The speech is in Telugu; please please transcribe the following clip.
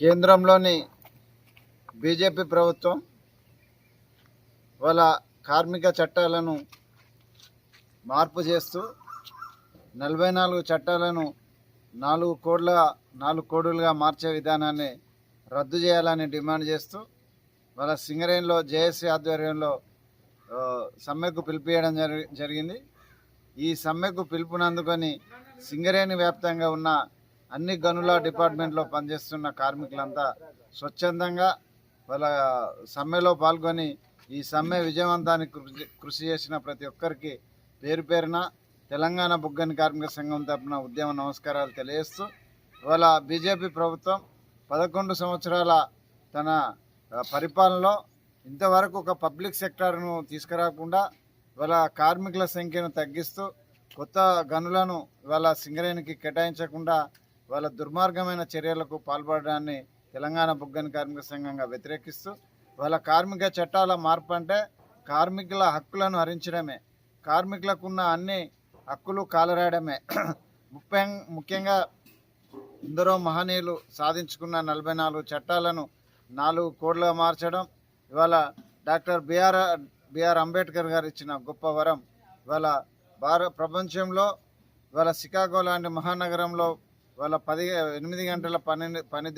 కేంద్రంలోని బీజేపీ ప్రభుత్వం వాళ్ళ కార్మిక చట్టాలను మార్పు చేస్తూ నలభై నాలుగు చట్టాలను నాలుగు కోడ్ల నాలుగు కోడులుగా మార్చే విధానాన్ని రద్దు చేయాలని డిమాండ్ చేస్తూ వాళ్ళ సింగరేణిలో జేఏసీ ఆధ్వర్యంలో సమ్మెకు పిలిపియడం జరిగింది. ఈ సమ్మెకు పిలుపునందుకొని సింగరేణి వ్యాప్తంగా ఉన్న అన్ని గనుల డిపార్ట్మెంట్లో పనిచేస్తున్న కార్మికులంతా స్వచ్ఛందంగా వాళ్ళ సమ్మెలో పాల్గొని ఈ సమ్మె విజయవంతానికి కృషి కృషి చేసిన ప్రతి ఒక్కరికి పేరు పేరున తెలంగాణ బుగ్గని కార్మిక సంఘం తరపున ఉద్యమ నమస్కారాలు తెలియజేస్తూ ఇవాళ బీజేపీ ప్రభుత్వం పదకొండు సంవత్సరాల తన పరిపాలనలో ఇంతవరకు ఒక పబ్లిక్ సెక్టార్ను తీసుకురాకుండా ఇవాళ కార్మికుల సంఖ్యను తగ్గిస్తూ కొత్త గనులను ఇవాళ సింగరేణికి కేటాయించకుండా వాళ్ళ దుర్మార్గమైన చర్యలకు పాల్పడడాన్ని తెలంగాణ బుగ్గని కార్మిక సంఘంగా వ్యతిరేకిస్తూ వాళ్ళ కార్మిక చట్టాల మార్పు అంటే కార్మికుల హక్కులను హరించడమే. కార్మికులకు ఉన్న అన్ని హక్కులు కాలరాయడమే. ముఖ్య ముఖ్యంగా ఎందరో మహనీయులు సాధించుకున్న నలభై నాలుగు చట్టాలను నాలుగు కోడ్లుగా మార్చడం ఇవాళ డాక్టర్ బిఆర్ బిఆర్ అంబేద్కర్ గారు ఇచ్చిన గొప్ప వరం ఇవాళ భార ప్రపంచంలో ఇవాళ సికాగో లాంటి మహానగరంలో ఇవాళ పది ఎనిమిది గంటల పని పని